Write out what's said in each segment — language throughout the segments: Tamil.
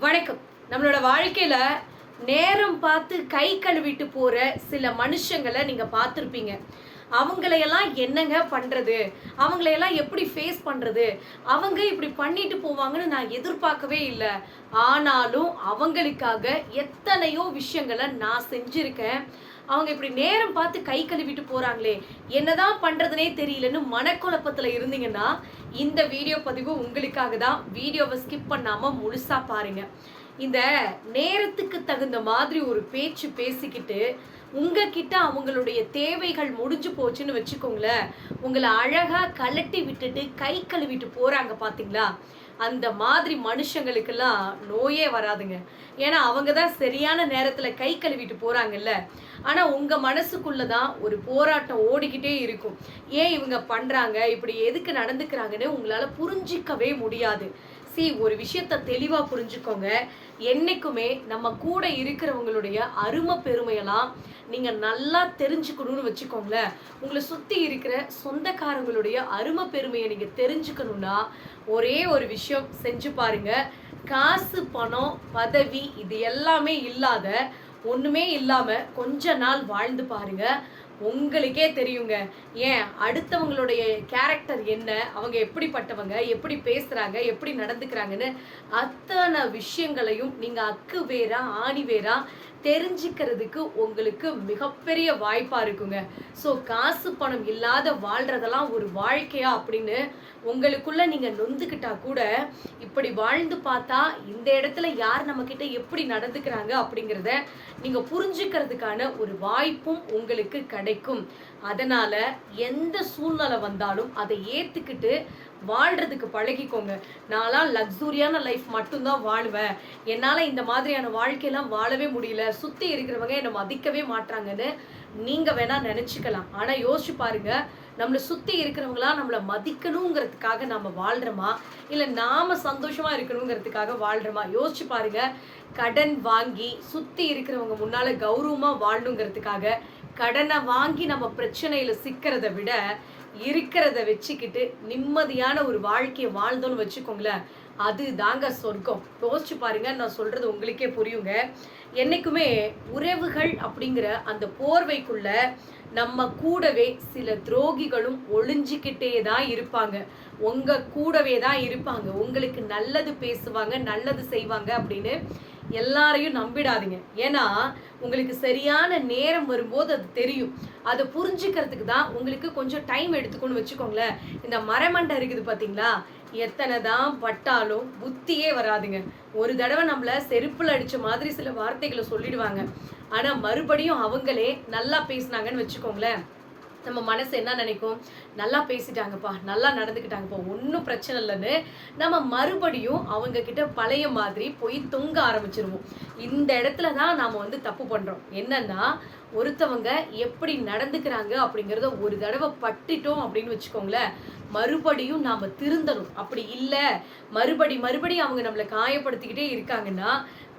வணக்கம். நம்மளோட வாழ்க்கையில நேரம் பார்த்து கை கழுவிட்டு போற சில மனுஷங்களை நீங்க பார்த்துருப்பீங்க. அவங்களையெல்லாம் என்னங்க பண்றது? அவங்களையெல்லாம் எப்படி ஃபேஸ் பண்றது? அவங்க இப்படி பண்ணிட்டு போவாங்கன்னு நான் எதிர்பார்க்கவே இல்லை. ஆனாலும் அவங்களுக்காக எத்தனையோ விஷயங்களை நான் செஞ்சிருக்கேன். அவங்க இப்படி நேரம் பார்த்து கை கழுவிட்டு போகிறாங்களே என்னதான் பண்ணுறதுனே தெரியலன்னு மனக்குழப்பத்தில் இருந்தீங்கன்னா இந்த வீடியோ பதிவு உங்களுக்காக தான். வீடியோவை ஸ்கிப் பண்ணாமல் முழுசாக பாருங்க. இந்த நேரத்துக்கு தகுந்த மாதிரி ஒரு பேச்சு பேசிக்கிட்டு உங்ககிட்ட அவங்களுடைய தேவைகள் முடிஞ்சு போச்சுன்னு வச்சுக்கோங்களேன். உங்களை அழகாக கலட்டி விட்டுட்டு கை கழுவிட்டு போகிறாங்க பார்த்தீங்களா அந்த மாதிரி மனுஷங்களுக்கெல்லாம் நோயே வராதுங்க. ஏன்னா அவங்க தான் சரியான நேரத்தில் கை கழுவிட்டு போகிறாங்கல்ல ஆனால் உங்கள் மனசுக்குள்ளே தான் ஒரு போராட்டம் ஓடிக்கிட்டே இருக்கும். ஏன் இவங்க பண்ணுறாங்க இப்படி எதுக்கு நடந்துக்கிறாங்கன்னு உங்களால் புரிஞ்சிக்கவே முடியாது. சி ஒரு விஷயத்த தெளிவாக புரிஞ்சுக்கோங்க. என்றைக்குமே நம்ம கூட இருக்கிறவங்களுடைய அருமை பெருமையெல்லாம் நீங்கள் நல்லா தெரிஞ்சுக்கணும்னு வச்சுக்கோங்களேன் உங்களை சுற்றி இருக்கிற சொந்தக்காரங்களுடைய அருமை பெருமையை நீங்கள் தெரிஞ்சுக்கணும்னா ஒரே ஒரு விஷயம் செஞ்சு பாருங்க. காசு பணம் பதவி இது எல்லாமே இல்லாத ஒன்றுமே இல்லாமல் கொஞ்ச நாள் வாழ்ந்து பாருங்கள் உங்களுக்கே தெரியுங்க. ஏன்? அடுத்தவங்களுடைய கேரக்டர் என்ன? அவங்க எப்படிப்பட்டவங்க? எப்படி பேசுறாங்க? எப்படி நடந்துக்கிறாங்கன்னு அத்தனை விஷயங்களையும் நீங்க அக்கு வேறா ஆணி வேறா தெரிஞ்சுக்கிறதுக்கு உங்களுக்கு மிகப்பெரிய வாய்ப்பாக இருக்குங்க. ஸோ காசு பணம் இல்லாத வாழ்றதெல்லாம் ஒரு வாழ்க்கையா அப்படின்னு உங்களுக்குள்ள நீங்கள் நொந்துக்கிட்டா கூட இப்படி வாழ்ந்து பார்த்தா இந்த இடத்துல யார் நம்மக்கிட்ட எப்படி நடந்துக்கிறாங்க அப்படிங்கிறத நீங்கள் புரிஞ்சுக்கிறதுக்கான ஒரு வாய்ப்பும் உங்களுக்கு கிடைக்கும். அதனால் எந்த சூழ்நிலை வந்தாலும் அதை ஏற்றுக்கிட்டு வாழ்றதுக்கு பழகிக்கோங்க. நான்லாம் லக்ஸூரியான லைஃப் மட்டும்தான் வாழ்வேன். என்னால் இந்த மாதிரியான வாழ்க்கையெல்லாம் வாழவே முடியல. சுற்றி இருக்கிறவங்க என்னை மதிக்கவே மாட்டாங்கன்னு நீங்கள் வேணால் நினச்சிக்கலாம். ஆனால் யோசிச்சு பாருங்க. நம்மளை சுற்றி இருக்கிறவங்களாம் நம்மளை மதிக்கணுங்கிறதுக்காக நம்ம வாழ்கிறோமா இல்லை நாம சந்தோஷமா இருக்கணுங்கிறதுக்காக வாழ்கிறோமா யோசிச்சு பாருங்க. கடன் வாங்கி சுற்றி இருக்கிறவங்க முன்னால் கௌரவமாக வாழணுங்கிறதுக்காக கடனை வாங்கி நம்ம பிரச்சனையில் சிக்கிறத விட இருக்கிறத வச்சுக்கிட்டு நிம்மதியான ஒரு வாழ்க்கையை வாழ்ந்தோம்னு வச்சுக்கோங்களேன். அது தாங்க சொர்க்கம். யோசிச்சு பாருங்க நான் சொல்றது உங்களுக்கே புரியுங்க. என்னைக்குமே உறவுகள் அப்படிங்கிற அந்த போர்வைக்குள்ள நம்ம கூடவே சில துரோகிகளும் ஒளிஞ்சிக்கிட்டே தான் இருப்பாங்க. உங்க கூடவே தான் இருப்பாங்க. உங்களுக்கு நல்லது பேசுவாங்க நல்லது செய்வாங்க அப்படின்னு எல்லாரையும் நம்பிடாதீங்க. ஏன்னா உங்களுக்கு சரியான நேரம் வரும்போது அது தெரியும். அதை புரிஞ்சுக்கிறதுக்கு தான் உங்களுக்கு கொஞ்சம் டைம் எடுத்துக்கணும்னு வச்சுக்கோங்களேன். இந்த மரமண்டை இருக்குது பார்த்தீங்களா எத்தனை தான் பட்டாலும் புத்தியே வராதுங்க. ஒரு தடவை நம்மள செருப்பில் அடித்த மாதிரி சில வார்த்தைகளை சொல்லிடுவாங்க. ஆனால் மறுபடியும் அவங்களே நல்லா பேசுனாங்கன்னு வச்சுக்கோங்களேன். நம்ம மனசு என்ன நினைக்கும்? நல்லா பேசிட்டாங்கப்பா நல்லா நடந்துக்கிட்டாங்கப்பா ஒன்றும் பிரச்சனை இல்லைன்னு நம்ம மறுபடியும் அவங்க கிட்ட பழைய மாதிரி போய் தொங்க ஆரம்பிச்சிருவோம். இந்த இடத்துல தான் நாம் வந்து தப்பு பண்ணுறோம் என்னன்னா ஒருத்தவங்க எப்படி நடந்துக்கிறாங்க அப்படிங்கிறத ஒரு தடவை பட்டுட்டோம் அப்படின்னு வச்சுக்கோங்களேன் மறுபடியும் நாம் திருந்தணும். அப்படி இல்லை மறுபடி மறுபடியும் அவங்க நம்மளை காயப்படுத்திக்கிட்டே இருக்காங்கன்னா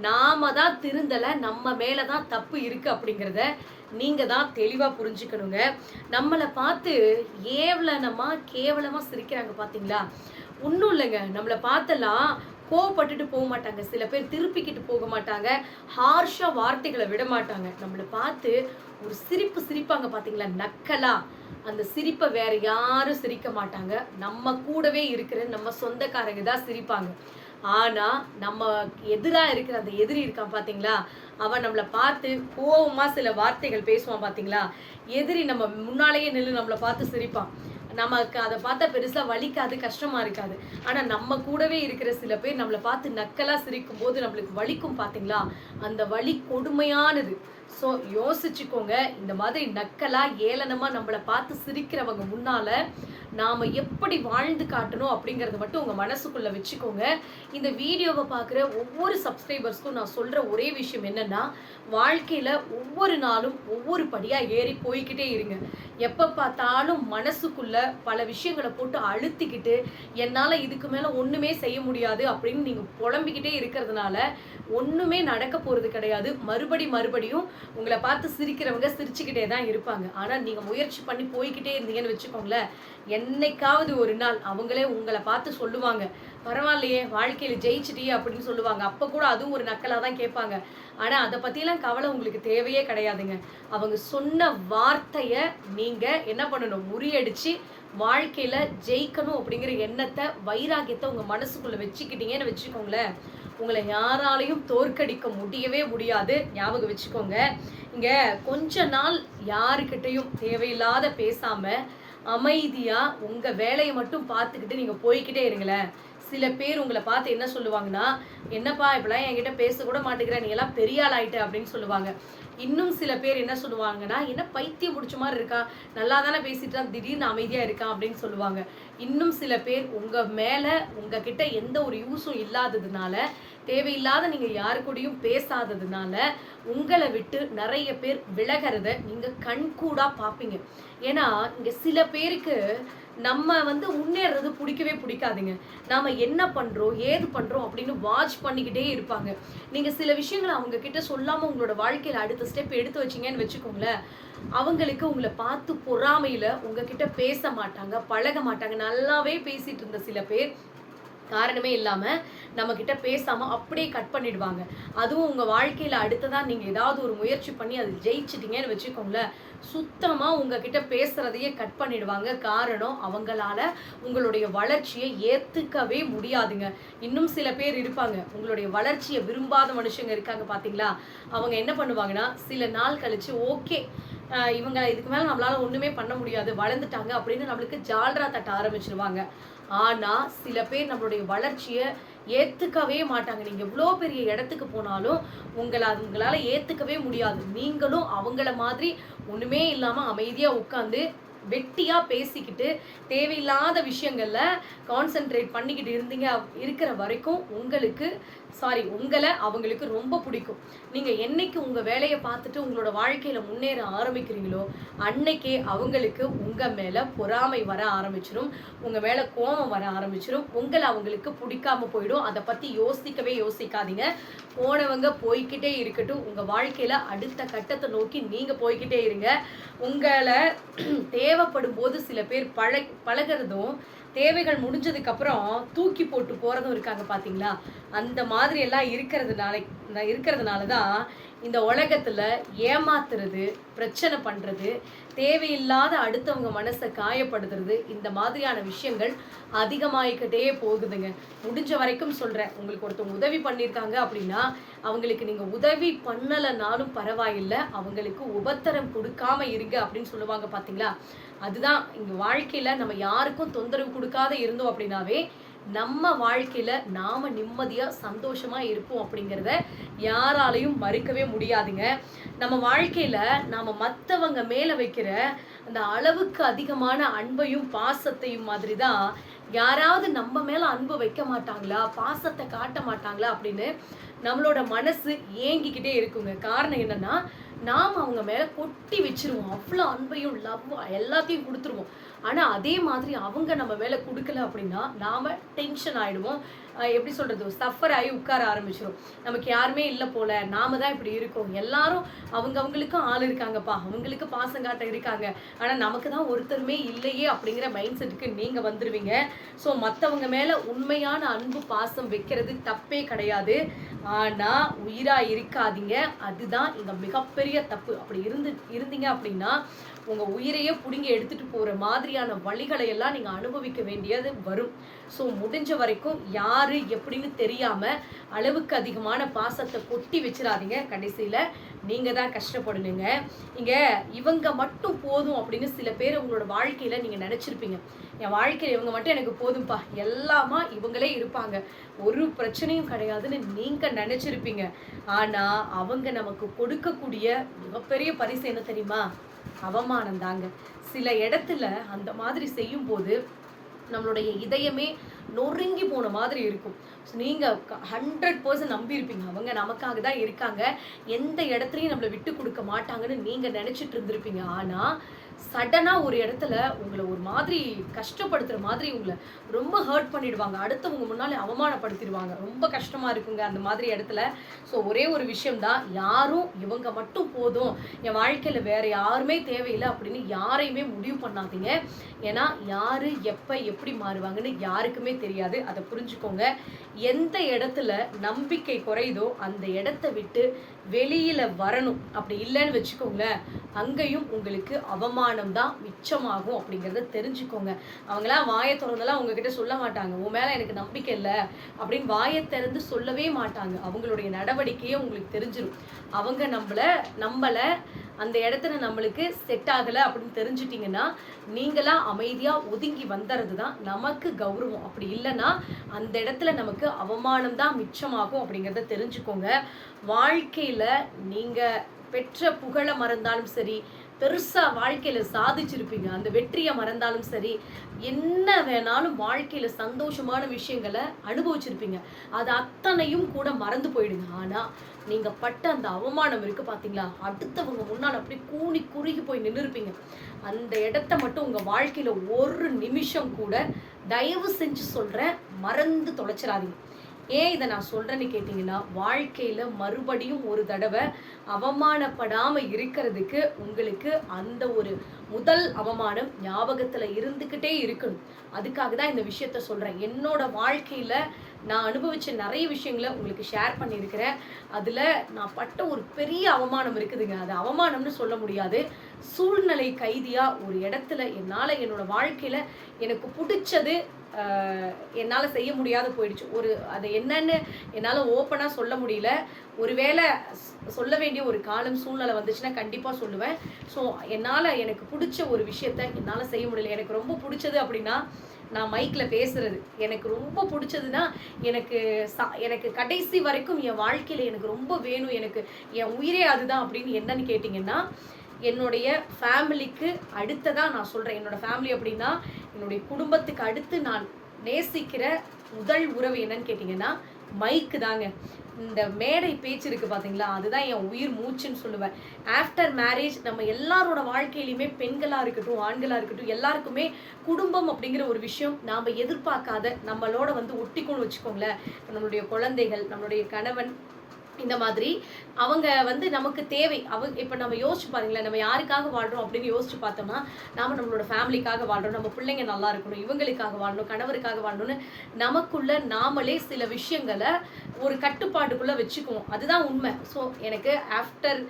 நாம தான் திருந்தலை நம்ம மேலே தான் தப்பு இருக்குது அப்படிங்கிறத நீங்கள் தான் தெளிவா புரிஞ்சுக்கணுங்க. நம்மளை பார்த்து ஏவலனமாக கேவலமா சிரிக்கிறாங்க பாத்தீங்களா? ஒன்றும் இல்லைங்க. நம்மளை பார்த்தெல்லாம் கோவப்பட்டுட்டு போக மாட்டாங்க. சில பேர் திருப்பிக்கிட்டு போக மாட்டாங்க. ஹார்ஷா வார்த்தைகளை விட மாட்டாங்க. நம்மளை பார்த்து ஒரு சிரிப்பு சிரிப்பாங்க பாத்தீங்களா? நக்கலா. அந்த சிரிப்பை வேற யாரும் சிரிக்க மாட்டாங்க. நம்ம கூடவே இருக்கிற நம்ம சொந்தக்காரங்க தான் சிரிப்பாங்க. ஆனா நம்ம எதிராக இருக்கிற அந்த எதிரி இருக்கான் பார்த்தீங்களா அவன் நம்மளை பார்த்து கோவமாக சில வார்த்தைகள் பேசுவான் பார்த்தீங்களா எதிரி நம்ம முன்னாலேயே நின்று நம்மளை பார்த்து சிரிப்பான். நமக்கு அதை பார்த்தா பெருசா வலிக்காது கஷ்டமா இருக்காது. ஆனா நம்ம கூடவே இருக்கிற சில பேர் நம்மளை பார்த்து நக்கலா சிரிக்கும் போது நம்மளுக்கு வலிக்கும் பார்த்தீங்களா அந்த வலி கொடுமையானது. ஸோ யோசிச்சுக்கோங்க இந்த மாதிரி நக்கலாக ஏளனமாக நம்மளை பார்த்து சிரிக்கிறவங்க முன்னால் நாம் எப்படி வாழ்ந்து காட்டணும் அப்படிங்கிறத மட்டும் உங்கள் மனசுக்குள்ளே வச்சுக்கோங்க. இந்த வீடியோவை பார்க்குற ஒவ்வொரு சப்ஸ்கிரைபர்ஸ்க்கும் நான் சொல்கிற ஒரே விஷயம் என்னன்னா வாழ்க்கையில் ஒவ்வொரு நாளும் ஒவ்வொரு படியாக ஏறி போய்க்கிட்டே இருங்க. எப்போ பார்த்தாலும் மனசுக்குள்ளே பல விஷயங்களை போட்டு அழுத்திக்கிட்டு என்னால் இதுக்கு மேலே ஒன்றுமே செய்ய முடியாது அப்படின்னு நீங்கள் புலம்பிக்கிட்டே இருக்கிறதுனால ஒன்றுமே நடக்க போகிறது கிடையாது. மறுபடி மறுபடியும் உங்களை பார்த்து சிரிக்கிறவங்க சிரிச்சுக்கிட்டே தான் இருப்பாங்க. ஆனால் நீங்கள் முயற்சி பண்ணி போய்கிட்டே இருந்தீங்கன்னு வச்சுக்கோங்களேன் என்னைக்காவது ஒரு நாள் அவங்களே உங்களை பார்த்து சொல்லுவாங்க. பரவாயில்லையே வாழ்க்கையில் ஜெயிச்சிட்டியே அப்படின்னு சொல்லுவாங்க. அப்போ கூட அதுவும் ஒரு நக்கலாக தான் கேட்பாங்க. ஆனால் அதை பற்றிலாம் கவலை உங்களுக்கு தேவையே கிடையாதுங்க. அவங்க சொன்ன வார்த்தையை நீங்கள் என்ன பண்ணணும்? முறியடிச்சு வாழ்க்கையில் ஜெயிக்கணும் அப்படிங்கிற எண்ணத்தை வைராகியத்தை உங்கள் மனசுக்குள்ளே வச்சுக்கிட்டீங்கன்னு வச்சுக்கோங்களேன். உங்களை யாராலையும் தோற்கடிக்க முடியவே முடியாது. ஞாபகம் வச்சுக்கோங்க. இங்கே கொஞ்ச நாள் யாருக்கிட்டையும் தேவையில்லாத பேசாமல் அமைதியாக உங்கள் வேலையை மட்டும் பார்த்துக்கிட்டு நீங்கள் போய்க்கிட்டே இருங்களேன். சில பேர் உங்களை பார்த்து என்ன சொல்லுவாங்கன்னா என்னப்பா இப்பெல்லாம் என்கிட்ட பேச கூட மாட்டேங்கிற நீ எல்லாம் பெரிய ஆள் ஆயிட்ட அப்படின்னு சொல்லுவாங்க. இன்னும் சில பேர் என்ன சொல்லுவாங்கன்னா என்ன பைத்தியம் பிடிச்ச மாதிரி இருக்கா? நல்லா தானே பேசிட்டு திடீர்னு அமைதியா இருக்கான் அப்படின்னு சொல்லுவாங்க. இன்னும் சில பேர் உங்க மேல உங்ககிட்ட எந்த ஒரு யூஸும் இல்லாததுனால தேவையில்லாத நீங்க யாரு கூடயும் பேசாததுனால உங்களை விட்டு நிறைய பேர் விலகிறத நீங்க கண்கூடா பார்ப்பீங்க. ஏன்னா இங்க சில பேருக்கு நம்ம வந்து முன்னேறது பிடிக்கவே பிடிக்காதுங்க. நாம என்ன பண்றோம் ஏது பண்றோம் அப்படின்னு வாட்ச் பண்ணிக்கிட்டே இருப்பாங்க. நீங்க சில விஷயங்களை அவங்க கிட்ட சொல்லாம உங்களோட வாழ்க்கையில அடுத்த ஸ்டெப் எடுத்து வச்சீங்கன்னு வச்சுக்கோங்களேன். அவங்களுக்கு உங்களை பார்த்து பொறாமையில உங்ககிட்ட பேச மாட்டாங்க பழக மாட்டாங்க. நல்லாவே பேசிட்டு இருந்த சில பேர் காரணமே இல்லாம நம்ம கிட்ட பேசாம அப்படியே கட் பண்ணிடுவாங்க. அதுவும் உங்க வாழ்க்கையில அடுத்ததா நீங்க ஏதாவது ஒரு முயற்சி பண்ணி அது ஜெயிச்சிட்டீங்கன்னு வச்சுக்கோங்களேன். சுத்தமாக உங்ககிட்ட பேசுகிறதையே கட் பண்ணிடுவாங்க. காரணம் அவங்களால உங்களுடைய வளர்ச்சியை ஏற்றுக்கவே முடியாதுங்க. இன்னும் சில பேர் இருப்பாங்க. உங்களுடைய வளர்ச்சியை விரும்பாத மனுஷங்க இருக்காங்க பார்த்தீங்களா அவங்க என்ன பண்ணுவாங்கன்னா சில நாள் கழிச்சு ஓகே இவங்க இதுக்கு மேலே நம்மளால ஒன்றுமே பண்ண முடியாது. வளர்ந்துட்டாங்க. அப்படின்னு நம்மளுக்கு ஜால்ரா தட்ட ஆரம்பிச்சிருவாங்க. ஆனால் சில பேர் நம்மளுடைய வளர்ச்சியை ஏற்றுக்கவே மாட்டாங்க. நீங்கள் எவ்வளோ பெரிய இடத்துக்கு போனாலும் உங்களை உங்களால் ஏற்றுக்கவே முடியாது. நீங்களும் அவங்கள மாதிரி ஒன்றுமே இல்லாமல் அமைதியாக உட்காந்து வெட்டியாக பேசிக்கிட்டு தேவையில்லாத விஷயங்களில் கான்சென்ட்ரேட் பண்ணிக்கிட்டு இருந்தீங்க இருக்கிற வரைக்கும் உங்களுக்கு சாரி உங்களை அவங்களுக்கு ரொம்ப பிடிக்கும். நீங்கள் என்னைக்கு உங்க வேலையை பார்த்துட்டு உங்களோட வாழ்க்கையில் முன்னேற ஆரம்பிக்கிறீங்களோ அன்னைக்கே அவங்களுக்கு உங்கள் மேலே பொறாமை வர ஆரம்பிச்சிடும் உங்கள் மேலே கோபம் வர ஆரம்பிச்சிடும் உங்களை அவங்களுக்கு பிடிக்காம போயிடும். அதை பற்றி யோசிக்கவே யோசிக்காதீங்க. போனவங்க போய்க்கிட்டே இருக்கட்டும். உங்கள் வாழ்க்கையில அடுத்த கட்டத்தை நோக்கி நீங்கள் போய்கிட்டே இருங்க. உங்களை தேவைப்படும் போது சில பேர் பழ பழகிறதும் தேவைகள் முடிஞ்சதுக்கு அப்புறம் தூக்கி போட்டு போறதும் இருக்காங்க பாத்தீங்களா? அந்த மாதிரி எல்லாம் இருக்கிறதுனால இருக்கிறதுனால தான் இந்த உலகத்துல ஏமாத்துறது பிரச்சனை பண்றது தேவையில்லாத அடுத்தவங்க மனசை காயப்படுத்துறது இந்த மாதிரியான விஷயங்கள் அதிகமாயிக்கிட்டே போகுதுங்க. முடிஞ்ச வரைக்கும் சொல்றேன். உங்களுக்கு ஒருத்தவங்க உதவி பண்ணியிருக்காங்க அப்படின்னா அவங்களுக்கு நீங்க உதவி பண்ணலைனாலும் பரவாயில்லை. அவங்களுக்கு உபத்தரம் கொடுக்காம இருங்க அப்படின்னு சொல்லுவாங்க பாத்தீங்களா? அதுதான் இங்க வாழ்க்கையில நம்ம யாருக்கும் தொந்தரவு கொடுக்காத இருந்தோம் அப்படின்னாவே நம்ம வாழ்க்கையில நாம நிம்மதியா சந்தோஷமா இருப்போம் அப்படிங்கிறத யாராலையும் மறுக்கவே முடியாதுங்க. நம்ம வாழ்க்கையில நாம மத்தவங்க மேல வைக்கிற அந்த அளவுக்கு அதிகமான அன்பையும் பாசத்தையும் மாதிரி தான் யாராவது நம்ம மேல அன்பு வைக்க மாட்டாங்களா? பாசத்தை காட்ட மாட்டாங்களா? அப்படின்னு நம்மளோட மனசு ஏங்கிக்கிட்டே இருக்குங்க. காரணம் என்னன்னா நாம் அவங்க மேல கொட்டி வச்சிருவோம். அவ்வளோ அன்பையும் லவ் எல்லாத்தையும் கொடுத்துருவோம். ஆனா அதே மாதிரி அவங்க நம்ம மேல கொடுக்கல அப்படின்னா நாம டென்ஷன் ஆயிடுவோம். எப்படி சொல்கிறது சஃபர் ஆகி உட்கார ஆரம்பிச்சிடும் நமக்கு யாருமே இல்லை போல. நாம தான் இப்படி இருக்கோம். எல்லாரும் அவங்கவுங்களுக்கும் ஆள் இருக்காங்கப்பா. அவங்களுக்கு பாசங்காட்ட இருக்காங்க. ஆனால் நமக்கு தான் ஒருத்தருமே இல்லையே அப்படிங்கிற மைண்ட் செட்டுக்கு நீங்கள் வந்துடுவீங்க ஸோ மற்றவங்க மேலே உண்மையான அன்பு பாசம் வைக்கிறது தப்பே கிடையாது. ஆனால் உயிராக இருக்காதீங்க. அதுதான் இந்த மிகப்பெரிய தப்பு. அப்படி இருந்து இருந்தீங்க அப்படின்னா உங்க உயிரையே பிடுங்கி எடுத்துட்டு போற மாதிரியான வழிகளை எல்லாம் நீங்க அனுபவிக்க வேண்டியது வரும். ஸோ முடிஞ்ச வரைக்கும் யாரு எப்படின்னு தெரியாம அளவுக்கு அதிகமான பாசத்தை கொட்டி வச்சிடாதீங்க கடைசியில நீங்கள் தான் கஷ்டப்படணுங்க. இங்கே இவங்க மட்டும் போதும் அப்படின்னு சில பேர் உங்களோட வாழ்க்கையில் நீங்கள் நினச்சிருப்பீங்க. என் வாழ்க்கையில் இவங்க மட்டும் எனக்கு போதும்பா. எல்லாமா இவங்களே இருப்பாங்க. ஒரு பிரச்சனையும் கிடையாதுன்னு நீங்கள் நினச்சிருப்பீங்க. ஆனால் அவங்க நமக்கு கொடுக்கக்கூடிய மிகப்பெரிய பரிசு என்ன தெரியுமா? அவமானம் தாங்க சில இடத்துல அந்த மாதிரி செய்யும்போது நம்மளுடைய இதயமே நொறுங்கி போன மாதிரி இருக்கும். நீங்கள் ஹண்ட்ரட் பர்சன்ட் நம்பியிருப்பீங்க. அவங்க நமக்காக தான் இருக்காங்க. எந்த இடத்துலையும் நம்மளை விட்டு கொடுக்க மாட்டாங்கன்னு நீங்கள் நினச்சிட்டு இருந்திருப்பீங்க. ஆனால் சடனாக ஒரு இடத்துல உங்களை ஒரு மாதிரி கஷ்டப்படுத்துகிற மாதிரி உங்களை ரொம்ப ஹர்ட் பண்ணிடுவாங்க. அடுத்தவங்க முன்னாலே அவமானப்படுத்திடுவாங்க. ரொம்ப கஷ்டமாக இருக்குங்க அந்த மாதிரி இடத்துல. ஸோ ஒரே ஒரு விஷயம்தான். யாரும் இவங்க மட்டும் போதும். என் வாழ்க்கையில் வேறு யாருமே தேவையில்லை அப்படின்னு யாரையுமே முடிவு பண்ணாதீங்க. ஏன்னா யார் எப்போ எப்படி மாறுவாங்கன்னு யாருக்குமே தெரியாது. அதை புரிஞ்சுக்கோங்க. எந்த இடத்துல நம்பிக்கை குறையுதோ அந்த இடத்த விட்டு வெளியில் வரணும். அப்படி இல்லைன்னு வச்சுக்கோங்களேன் அங்கேயும் உங்களுக்கு அவமானம் தான் மிச்சமாகும் அப்படிங்கிறத தெரிஞ்சுக்கோங்க. அவங்களாம் வாயை திறந்தெல்லாம் உங்ககிட்ட சொல்ல மாட்டாங்க. உன் மேலே எனக்கு நம்பிக்கை இல்லை அப்படின்னு வாயை திறந்து சொல்லவே மாட்டாங்க. அவங்களுடைய நடவடிக்கையே உங்களுக்கு தெரிஞ்சிடும் அவங்க நம்மள நம்மளை அந்த இடத்துல நம்மளுக்கு செட் ஆகலை அப்படின்னு தெரிஞ்சிட்டிங்கன்னா நீங்களாம் அமைதியாக ஒதுங்கி வந்துறது தான் நமக்கு கௌரவம். அப்படி இல்லைன்னா அந்த இடத்துல நமக்கு அவமானம் தான் மிச்சமாகும் அப்படிங்கிறத தெரிஞ்சுக்கோங்க. வாழ்க்கையில் நீங்கள் பெற்ற புகழை மறந்தாலும் சரி பெருசாக வாழ்க்கையில் சாதிச்சிருப்பீங்க. அந்த வெற்றியை மறந்தாலும் சரி என்ன வேணாலும் வாழ்க்கையில் சந்தோஷமான விஷயங்களை அனுபவிச்சிருப்பீங்க. அது அத்தனையும் கூட மறந்து போயிடுங்க. ஆனால் நீங்கள் பட்ட அந்த அவமானம் இருக்கு பார்த்தீங்களா அடுத்தவங்க முன்னால் அப்படியே கூனி குறுகி போய் நின்றுருப்பீங்க அந்த இடத்த மட்டும் உங்கள் வாழ்க்கையில் ஒரு நிமிஷம் கூட தயவு செஞ்சு சொல்கிறேன் மறந்து தொலைச்சிடாதீங்க. ஏன் இதை நான் சொல்கிறேன்னு கேட்டிங்கன்னா வாழ்க்கையில் மறுபடியும் ஒரு தடவை அவமானப்படாமல் இருக்கிறதுக்கு உங்களுக்கு அந்த ஒரு முதல் அவமானம் ஞாபகத்தில் இருந்துக்கிட்டே இருக்கணும். அதுக்காக தான் இந்த விஷயத்த சொல்கிறேன் என்னோட வாழ்க்கையில் நான் அனுபவிச்ச நிறைய விஷயங்களை உங்களுக்கு ஷேர் பண்ணியிருக்கிறேன். அதில் நான் பட்ட ஒரு பெரிய அவமானம் இருக்குதுங்க. அது அவமானம்னு சொல்ல முடியாது. சூழ்நிலை கைதியாக ஒரு இடத்துல என்னால் என்னோட வாழ்க்கையில் எனக்கு பிடிச்சது என்னால் செய்ய முடியாத போயிடுச்சு. ஒரு அது என்னன்னு என்னால் ஓப்பனாக சொல்ல முடியல. ஒருவேளை சொல்ல வேண்டிய ஒரு காலம் சூழ்நிலை வந்துச்சுன்னா கண்டிப்பாக சொல்லுவேன். ஸோ என்னால் எனக்கு பிடிச்ச ஒரு விஷயத்த என்னால் செய்ய முடியல. எனக்கு ரொம்ப பிடிச்சது அப்படின்னா நான் மைக்கில் பேசுறது. எனக்கு ரொம்ப பிடிச்சதுன்னா எனக்கு சா எனக்கு கடைசி வரைக்கும் என் வாழ்க்கையில் எனக்கு ரொம்ப வேணும் எனக்கு என் உயிரே அதுதான் அப்படின்னு என்னன்னு கேட்டிங்கன்னா என்னுடைய ஃபேமிலிக்கு அடுத்ததாக நான் சொல்கிறேன் என்னோட ஃபேமிலி அப்படின்னா என்னுடைய குடும்பத்துக்கு அடுத்து நான் நேசிக்கிற முதல் உறவு என்னன்னு கேட்டிங்கன்னா மைக்கு தாங்க இந்த மேடை பேச்சு இருக்குது பார்த்தீங்களா அதுதான் என் உயிர் மூச்சுன்னு சொல்லுவேன். ஆஃப்டர் மேரேஜ் நம்ம எல்லாரோட வாழ்க்கையிலையுமே பெண்களாக இருக்கட்டும் ஆண்களாக இருக்கட்டும் எல்லாருக்குமே குடும்பம் அப்படிங்கிற ஒரு விஷயம் நாம் எதிர்பார்க்காத நம்மளோட வந்து ஒட்டிக்கொண்டு வச்சுக்கோங்களேன். நம்மளுடைய குழந்தைகள் நம்மளுடைய கணவன் இந்த மாதிரி அவங்க வந்து நமக்கு தேவை. அவங்க இப்போ நம்ம யோசிச்சு பாருங்களேன் நம்ம யாருக்காக வாழ்கிறோம் அப்படின்னு யோசிச்சு பார்த்தோம்னா நாம் நம்மளோட ஃபேமிலிக்காக வாழ்கிறோம் நம்ம பிள்ளைங்க நல்லா இருக்கணும் இவங்களுக்காக வாழணும் கணவருக்காக வாழணும்னு நமக்குள்ள நாமளே சில விஷயங்களை ஒரு கட்டுப்பாட்டுக்குள்ளே வச்சுக்குவோம். அதுதான் உண்மை. ஸோ எனக்கு ஆஃப்டர்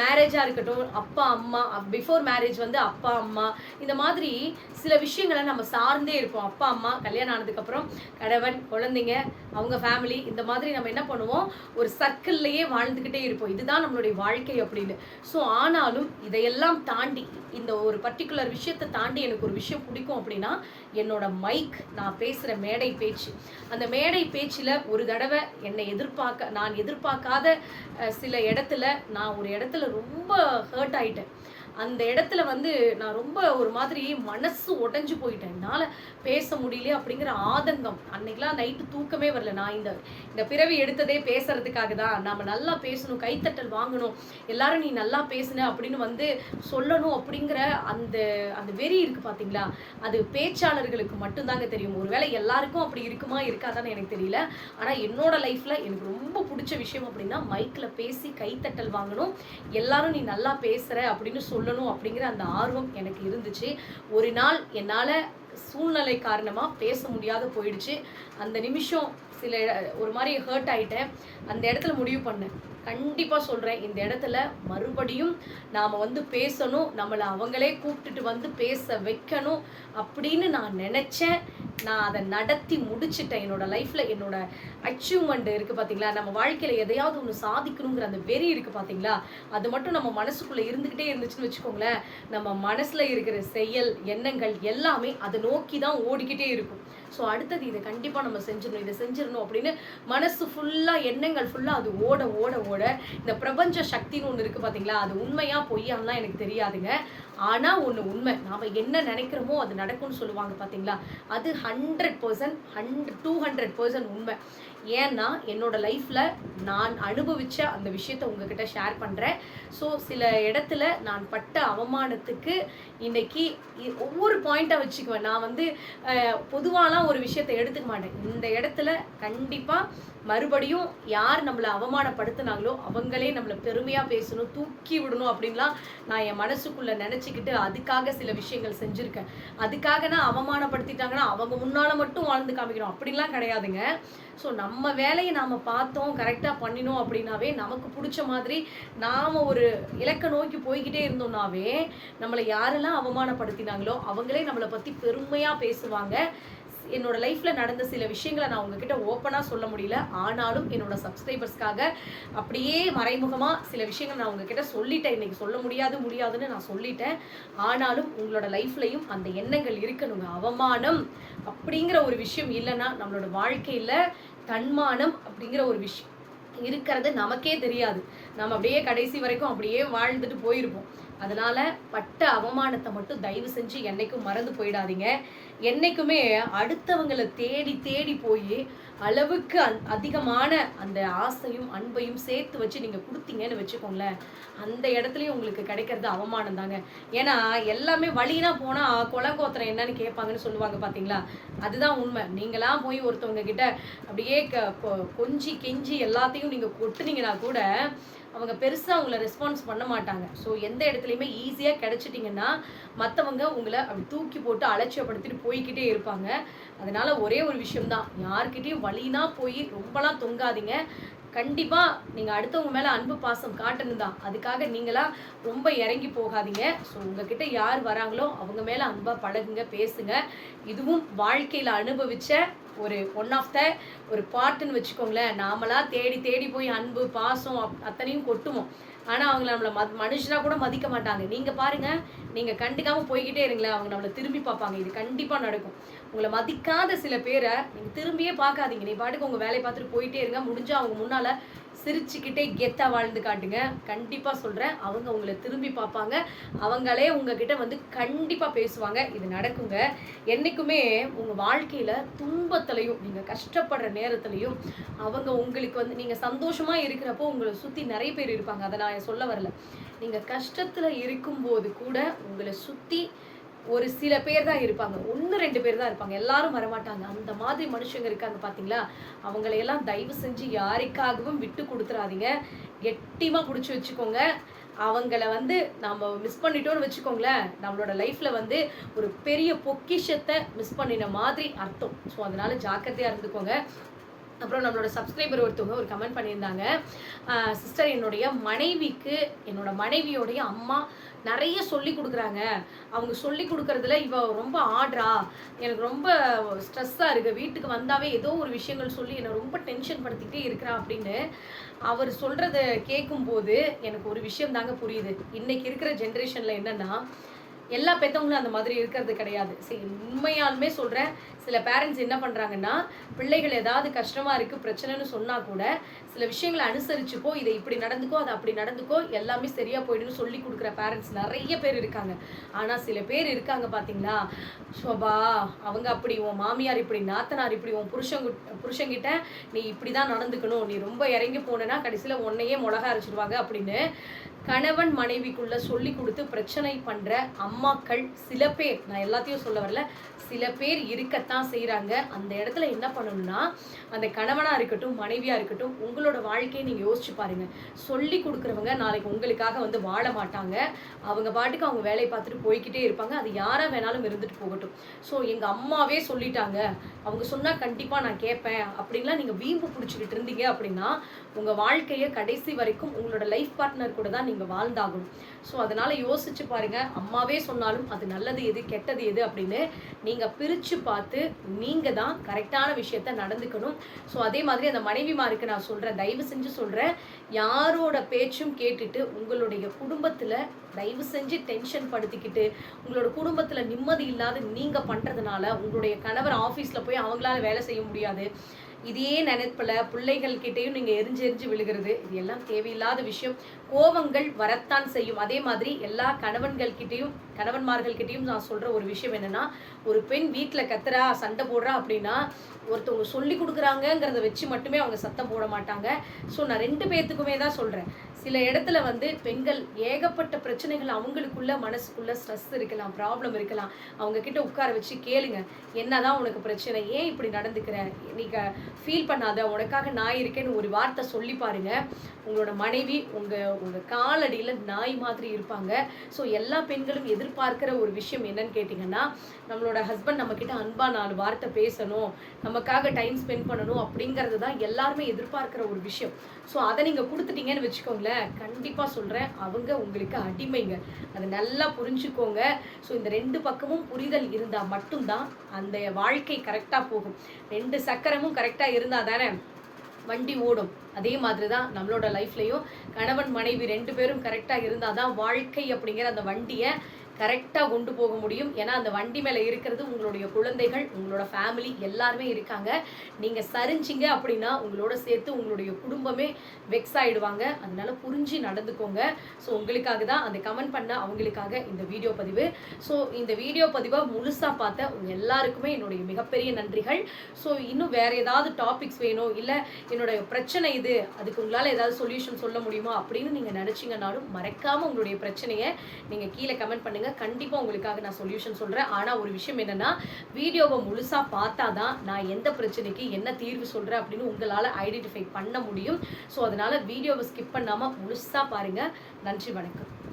மேரேஜாக இருக்கட்டும் அப்பா அம்மா பிஃபோர் மேரேஜ் வந்து அப்பா அம்மா இந்த மாதிரி சில விஷயங்களை நம்ம சார்ந்தே இருப்போம். அப்பா அம்மா கல்யாணம் ஆனதுக்கப்புறம் கணவன் குழந்தைங்க அவங்க ஃபேமிலி இந்த மாதிரி நம்ம என்ன பண்ணுவோம்? ஒரு சர்க்கிள்லையே வாழ்ந்துக்கிட்டே இருப்போம். இதுதான் நம்மளுடைய வாழ்க்கை அப்படின்னு. ஸோ ஆனாலும் இதையெல்லாம் தாண்டி இந்த ஒரு பர்டிகுலர் விஷயத்தை தாண்டி எனக்கு ஒரு விஷயம் பிடிக்கும் அப்படின்னா என்னோட மைக் நான் பேசுகிற மேடை பேச்சு. அந்த மேடை பேச்சில் ஒரு தடவை என்னை எதிர்பார்க்க நான் எதிர்பார்க்காத சில இடத்துல நான் ஒரு இடத்துல ரொம்ப ஹர்ட் ஆயிட்டேன். அந்த இடத்துல வந்து நான் ரொம்ப ஒரு மாதிரி மனசு உடஞ்சு போயிட்டேன். என்னால் பேச முடியல அப்படிங்கிற ஆதங்கம். அன்னைக்கெலாம் நைட்டு தூக்கமே வரல. நான் இந்த இந்த பிறவி எடுத்ததே பேசுறதுக்காக தான். நம்ம நல்லா பேசணும் கைத்தட்டல் வாங்கணும். எல்லாரும் நீ நல்லா பேசுன அப்படின்னு வந்து சொல்லணும் அப்படிங்கிற அந்த அந்த வெறி இருக்கு பார்த்தீங்களா அது பேச்சாளர்களுக்கு மட்டும்தாங்க தெரியும். ஒருவேளை எல்லாருக்கும் அப்படி இருக்குமா இருக்காதான்னு எனக்கு தெரியல. ஆனால் என்னோட லைஃப்பில் எனக்கு ரொம்ப பிடிச்ச விஷயம் அப்படின்னா மைக்கில் பேசி கைத்தட்டல் வாங்கணும். எல்லாரும் நீ நல்லா பேசுகிற அப்படின்னு சொல்லணும் அப்படிங்கிற அந்த ஆர்வம் எனக்கு இருந்துச்சு. ஒரு நாள் என்னால் சூழ்நிலை காரணமாக பேச முடியாத போயிடுச்சு. அந்த நிமிஷம் சில ஒரு மாதிரி ஹர்ட் ஆகிட்டேன் அந்த இடத்துல முடிவு பண்ணேன். கண்டிப்பாக சொல்கிறேன் இந்த இடத்துல மறுபடியும் நாம் வந்து பேசணும். நம்மளை அவங்களே கூப்பிட்டுட்டு வந்து பேச வைக்கணும் அப்படின்னு நான் நினச்சேன். நான் அதை நடத்தி முடிச்சிட்டேன். என்னோட லைஃப்பில் என்னோட அச்சீவ்மெண்ட் இருக்குது பார்த்தீங்களா நம்ம வாழ்க்கையில் எதையாவது ஒன்று சாதிக்கணுங்கிற அந்த வெறி இருக்குது பார்த்தீங்களா அது மட்டும் நம்ம மனசுக்குள்ளே இருந்துக்கிட்டே இருந்துச்சுன்னு வச்சுக்கோங்களேன். நம்ம மனசில் இருக்கிற செயல் எண்ணங்கள் எல்லாமே அதை நோக்கி தான் ஓடிக்கிட்டே இருக்கும். ஸோ அடுத்தது இதை கண்டிப்பாக நம்ம செஞ்சிடணும் இதை செஞ்சிடணும் அப்படின்னு மனசு ஃபுல்லாக எண்ணங்கள் ஃபுல்லாக அது ஓட ஓட ஓட. இந்த பிரபஞ்ச சக்தின்னு ஒன்று இருக்குது பார்த்தீங்களா அது உண்மையாக பொய்யான்லாம் எனக்கு தெரியாதுங்க. ஆனால் ஒன்று உண்மை. நாம் என்ன நினைக்கிறோமோ அது நடக்கும்னு சொல்லுவாங்க பார்த்தீங்களா அது hundred percent hundred two hundred percent உண்மை. ஏன்னா என்னோட லைஃப்பில் நான் அனுபவித்த அந்த விஷயத்த உங்ககிட்ட ஷேர் பண்ணுறேன் ஸோ சில இடத்துல நான் பட்ட அவமானத்துக்கு இன்னைக்கு ஒவ்வொரு பாயிண்ட்டாக வச்சுக்குவேன். நான் வந்து பொதுவாலாம் ஒரு விஷயத்த எடுத்துக்க மாட்டேன். இந்த இடத்துல கண்டிப்பாக மறுபடியும் யார் நம்மளை அவமானப்படுத்தினாங்களோ அவங்களே நம்மளை பெருமையாக பேசணும் தூக்கி விடணும் அப்படின்லாம் நான் என் மனசுக்குள்ளே நினச்சிக்கிட்டு அதுக்காக சில விஷயங்கள் செஞ்சுருக்கேன். அதுக்காக நான் அவமானப்படுத்திட்டாங்கன்னா அவங்க முன்னால் மட்டும் வாழ்ந்து காமிக்கணும். அப்படிலாம் கிடையாதுங்க. ஸோ நம்ம வேலையை நாம் பார்த்தோம் கரெக்டாக பண்ணினோம் அப்படின்னாவே நமக்கு பிடிச்ச மாதிரி நாம் ஒரு இலக்கை நோக்கி போய்கிட்டே இருந்தோம்னாவே நம்மளை யாரெல்லாம் அவமானப்படுத்தினாங்களோ அவங்களே நம்மளை பற்றி பெருமையாக பேசுவாங்க. என்னோட லைஃப்ல நடந்த சில விஷயங்களை நான் உங்ககிட்ட ஓப்பனா சொல்ல முடியல. ஆனாலும் என்னோட சப்ஸ்கிரைபர்ஸ்க்காக அப்படியே மறைமுகமா சில விஷயங்கள் நான் உங்ககிட்ட சொல்லிட்டேன். இன்னைக்கு சொல்ல முடியாது முடியாதுன்னு நான் சொல்லிட்டேன். ஆனாலும் உங்களோட லைஃப்லயும் அந்த எண்ணங்கள் இருக்கணுங்க. அவமானம் அப்படிங்கிற ஒரு விஷயம் இல்லைன்னா நம்மளோட வாழ்க்கையில தன்மானம் அப்படிங்கிற ஒரு விஷயம் இருக்கிறது நமக்கே தெரியாது. நம்ம அப்படியே கடைசி வரைக்கும் அப்படியே வாழ்ந்துட்டு போயிருப்போம். அதனால பட்ட அவமானத்தை மட்டும் தயவு செஞ்சு என்னைக்கும் மறந்து போயிடாதீங்க. என்னைக்குமே அடுத்தவங்களை தேடி தேடி போய் அளவுக்கு அந் அதிகமான அந்த ஆசையும் அன்பையும் சேர்த்து வச்சு நீங்கள் கொடுத்தீங்கன்னு வச்சுக்கோங்களேன். அந்த இடத்துலையும் உங்களுக்கு கிடைக்கிறது அவமானம் தாங்க. ஏன்னா எல்லாமே வழினா போனால் குலங்கோத்திரம் என்னன்னு கேட்பாங்கன்னு சொல்லுவாங்க பார்த்தீங்களா அதுதான் உண்மை. நீங்களாம் போய் ஒருத்தவங்க கிட்ட அப்படியே க- கொ- கொஞ்சி கெஞ்சி எல்லாத்தையும் நீங்கள் கொட்டுனீங்கன்னா கூட அவங்க பெருசாக உங்களை ரெஸ்பான்ஸ் பண்ண மாட்டாங்க. ஸோ எந்த இடத்துலையுமே ஈஸியாக கிடைச்சிட்டிங்கன்னா மற்றவங்க உங்களை அப்படி தூக்கி போட்டு அலட்சியப்படுத்திட்டு போய்க்கிட்டே இருப்பாங்க. அதனால ஒரே ஒரு விஷயம்தான். யார்கிட்டயும் வழினா போய் ரொம்பலாம் தொங்காதீங்க. கண்டிப்பாக நீங்கள் அடுத்தவங்க மேலே அன்பு பாசம் காட்டணும் தான். அதுக்காக நீங்களாம் ரொம்ப இறங்கி போகாதீங்க. ஸோ உங்ககிட்ட யார் வராங்களோ அவங்க மேலே அன்பாக பழகுங்க பேசுங்க. இதுவும் வாழ்க்கையில் அனுபவித்த ஒரு ஒன் ஆஃப் த ஒரு பார்ட்டுன்னு வச்சுக்கோங்களேன். நாமளா தேடி தேடி போய் அன்பு பாசம் அப்- அத்தனையும் கொட்டுவோம். ஆனால் அவங்கள நம்மளை மத் மனுஷனாக கூட மதிக்க மாட்டாங்க. நீங்கள் பாருங்கள் நீங்கள் கண்டுக்காமல் போய்கிட்டே இருங்களேன். அவங்க நம்மளை திரும்பி பார்ப்பாங்க. இது கண்டிப்பாக நடக்கும். உங்களை மதிக்காத சில பேரை நீங்கள் திரும்பியே பார்க்காதீங்க. நீ பாட்டுக்கு உங்கள் வேலையை பார்த்துட்டு போயிட்டே இருங்க. முடிஞ்சால் அவங்க முன்னால் சிரிச்சுக்கிட்டே கெத்தாக வாழ்ந்து காட்டுங்க. கண்டிப்பாக சொல்கிறேன் அவங்க உங்களை திரும்பி பார்ப்பாங்க. அவங்களே உங்ககிட்ட வந்து கண்டிப்பாக பேசுவாங்க. இது நடக்குங்க. என்றைக்குமே உங்கள் வாழ்க்கையில் துன்பத்துலையும் நீங்கள் கஷ்டப்படுற நேரத்துலையும் அவங்க உங்களுக்கு வந்து நீங்கள் சந்தோஷமாக இருக்கிறப்போ உங்களை சுற்றி நிறைய பேர் இருப்பாங்க. அதை நான் சொல்ல வரல. நீங்கள் கஷ்டத்தில் இருக்கும்போது கூட உங்களை சுற்றி ஒரு சில பேர் தான் இருப்பாங்க. ஒன்று ரெண்டு பேர் தான் இருப்பாங்க. எல்லாரும் வரமாட்டாங்க. அந்த மாதிரி மனுஷங்க இருக்காங்க பார்த்தீங்களா அவங்களையெல்லாம் தயவு செஞ்சு யாருக்காகவும் விட்டு கொடுத்துறாதீங்க. கெட்டிமாக பிடிச்சி வச்சுக்கோங்க. அவங்கள வந்து நம்ம மிஸ் பண்ணிட்டோம்னு வச்சுக்கோங்களேன். நம்மளோட லைஃப்பில் வந்து ஒரு பெரிய பொக்கிஷத்தை மிஸ் பண்ணின மாதிரி அர்த்தம். ஸோ அதனால் ஜாக்கிரதையாக இருந்துக்கோங்க. அப்புறம் நம்மளோட சப்ஸ்கிரைபர் ஒருத்தவங்க ஒரு கமெண்ட் பண்ணியிருந்தாங்க. சிஸ்டர் என்னுடைய மனைவிக்கு என்னோட மனைவியோடைய அம்மா நிறைய சொல்லி கொடுக்குறாங்க. அவங்க சொல்லி கொடுக்கறதுல இவ ரொம்ப ஆடுறா. எனக்கு ரொம்ப ஸ்ட்ரெஸ்ஸாக இருக்கு. வீட்டுக்கு வந்தாவே ஏதோ ஒரு விஷயங்கள் சொல்லி என்னை ரொம்ப டென்ஷன் படுத்திக்கிட்டே இருக்கிறா அப்படின்னு அவர் சொல்கிறத கேட்கும்போது எனக்கு ஒரு விஷயம் தாங்க புரியுது. இன்னைக்கு இருக்கிற ஜென்ரேஷனில் என்னன்னா எல்லா பெற்றவங்களும் அந்த மாதிரி இருக்கிறது கிடையாது. சரி உண்மையாலுமே சொல்கிறேன் சில பேரண்ட்ஸ் என்ன பண்ணுறாங்கன்னா பிள்ளைகள் ஏதாவது கஷ்டமாக இருக்குது பிரச்சனைன்னு சொன்னால் கூட சில விஷயங்களை அனுசரிச்சுக்கோ இதை இப்படி நடந்துக்கோ அதை அப்படி நடந்துக்கோ எல்லாமே சரியாக போயிடுன்னு சொல்லி கொடுக்குற பேரண்ட்ஸ் நிறைய பேர் இருக்காங்க. ஆனால் சில பேர் இருக்காங்க பார்த்தீங்களா சோபா அவங்க அப்படி உன் மாமியார் இப்படி நாத்தனார் இப்படி உன் புருஷங்க புருஷங்கிட்ட நீ இப்படி தான் நடந்துக்கணும் நீ ரொம்ப இறங்கி போனேன்னா கடைசியில் உன்னையே மிளகா அரைச்சிடுவாங்க அப்படின்னு கணவன் மனைவிக்குள்ளே சொல்லி கொடுத்து பிரச்சனை பண்ணுற அம்மா அம்மாக்கள் சில பேர் நான் எல்லாத்தையும் சொல்ல வரல சில பேர் இருக்கத்தான் செய்கிறாங்க அந்த இடத்துல என்ன பண்ணணும்னா அந்த கணவனாக இருக்கட்டும் மனைவியாக இருக்கட்டும் உங்களோட வாழ்க்கையை நீங்கள் யோசிச்சு பாருங்கள் சொல்லி கொடுக்குறவங்க நாளைக்கு உங்களுக்காக வந்து வாழ மாட்டாங்க. அவங்க பாட்டுக்கு அவங்க வேலையை பார்த்துட்டு போய்க்கிட்டே இருப்பாங்க. அது யாராக வேணாலும் இருந்துட்டு போகட்டும். ஸோ எங்கள் அம்மாவே சொல்லிட்டாங்க. அவங்க சொன்னால் கண்டிப்பாக நான் கேட்பேன். அப்படின்லாம் நீங்கள் வீம்பு பிடிச்சிக்கிட்டு இருந்தீங்க அப்படின்னா உங்கள் வாழ்க்கையை கடைசி வரைக்கும் உங்களோட லைஃப் பார்ட்னர் கூட தான் நீங்கள் வாழ்ந்தாகணும். ஸோ அதனால யோசிச்சு பாருங்க. அம்மாவே சொன்னாலும் அது நல்லது எது கெட்டது எது அப்படின்னு நீங்க பிரிச்சு பார்த்து நீங்கள் தான் கரெக்டான விஷயத்த நடந்துக்கணும். ஸோ அதே மாதிரி அந்த மனைவிமாருக்கு நான் சொல்றேன். தயவு செஞ்சு சொல்றேன். யாரோட பேச்சும் கேட்டுட்டு உங்களுடைய குடும்பத்துல தயவு செஞ்சு டென்ஷன் படுத்திக்கிட்டு உங்களோட குடும்பத்துல நிம்மதி இல்லாத நீங்கள் பண்றதுனால உங்களுடைய கணவர் ஆஃபீஸில் போய் அவங்களால வேலை செய்ய முடியாது. இதையே நினைப்பில் பிள்ளைகள்கிட்டையும் நீங்கள் எரிஞ்சு எரிஞ்சு விழுகிறது. இது எல்லாம் தேவையில்லாத விஷயம். கோபங்கள் வரத்தான் செய்யும். அதே மாதிரி எல்லா கணவன்கள்கிட்டையும் கணவன்மார்கள்கிட்டையும் கணவன்மார்கள் கிட்டேயும் நான் சொல்ற ஒரு விஷயம் என்னன்னா ஒரு பெண் வீட்டில் கத்துறா சண்டை போடுறா அப்படின்னா ஒருத்தவங்க சொல்லி கொடுக்குறாங்கங்கிறத வச்சு மட்டுமே அவங்க சத்தம் போட மாட்டாங்க. ஸோ நான் ரெண்டு பேர்த்துக்குமே தான் சொல்கிறேன் சில இடத்துல வந்து பெண்கள் ஏகப்பட்ட பிரச்சனைகள் அவங்களுக்குள்ள மனசுக்குள்ள ஸ்ட்ரெஸ் இருக்கலாம் ப்ராப்ளம் இருக்கலாம். அவங்க கிட்ட உட்கார வச்சு கேளுங்க. என்னதான் உனக்கு பிரச்சனை? ஏன் இப்படி நடந்துக்கிற? நீங்க ஃபீல் பண்ணாத. உனக்காக நான் இருக்கேன்னு ஒரு வார்த்தை சொல்லி பாருங்க. உங்களோட மனைவி உங்க உங்க காலடியில் நாய் மாதிரி இருப்பாங்க. ஸோ எல்லா பெண்களும் எதிர்பார்க்கிற ஒரு விஷயம் என்னன்னு கேட்டிங்கன்னா நம்மளோட ஹஸ்பண்ட் நம்ம கிட்ட அன்பா நாலு வார்த்தை பேசணும். நமக்காக டைம் ஸ்பெண்ட் பண்ணணும் அப்படிங்கிறது தான் எல்லாருமே எதிர்பார்க்கிற ஒரு விஷயம். ஸோ அதை நீங்க கொடுத்துட்டீங்கன்னு வச்சுக்கோங்களேன். கண்டிப்பா சொல்றேன். அவங்க உங்களுக்கு அடிமைங்க. அதை நல்லா புரிஞ்சுக்கோங்க. ஸோ இந்த ரெண்டு பக்கமும் புரிதல் இருந்தா மட்டும்தான் அந்த வாழ்க்கை கரெக்டா போகும். ரெண்டு சக்கரமும் கரெக்டா இருந்தா தானே வண்டி ஓடும். அதே மாதிரி தான் நம்மளோட லைஃப்லையும் கணவன் மனைவி ரெண்டு பேரும் கரெக்டாக இருந்தால் தான் வாழ்க்கை அப்படிங்கிற அந்த வண்டியை கரெக்டாக கொண்டு போக முடியும். ஏன்னா அந்த வண்டி மேலே இருக்கிறது உங்களுடைய குழந்தைகள் உங்களோட ஃபேமிலி எல்லாருமே இருக்காங்க. நீங்கள் சரிஞ்சிங்க அப்படின்னா உங்களோட சேர்த்து உங்களுடைய குடும்பமே வெக்ஸ் ஆகிடுவாங்க அதனால புரிஞ்சு நடந்துக்கோங்க. ஸோ உங்களுக்காக தான் அந்த கமெண்ட் பண்ண அவங்களுக்காக இந்த வீடியோ பதிவு. ஸோ இந்த வீடியோ பதிவை முழுசாக பார்த்த உங்கள் எல்லாருக்குமே என்னுடைய மிகப்பெரிய நன்றிகள். ஸோ இன்னும் வேற ஏதாவது டாபிக்ஸ் வேணும் இல்லை என்னுடைய பிரச்சனை இது அதுக்கு உங்களால் ஏதாவது சொல்யூஷன் சொல்ல முடியுமா அப்படின்னு நீங்கள் நினச்சிங்கனாலும் மறக்காமல் உங்களுடைய பிரச்சனையை நீங்கள் கீழே கமெண்ட் பாருங்கள் கண்டிப்பாக உங்களுக்காக நான் சொல்யூஷன் சொல்கிறேன் ஆனால் ஒரு விஷயம் என்னன்னா வீடியோவை முழுசாக பார்த்தா தான் நான் எந்த பிரச்சனைக்கு என்ன தீர்வு சொல்கிறேன் அப்படின்னு உங்களால் ஐடென்டிஃபை பண்ண முடியும். ஸோ அதனால் வீடியோவை ஸ்கிப் பண்ணாமல் முழுசாக பாருங்கள் நன்றி வணக்கம்.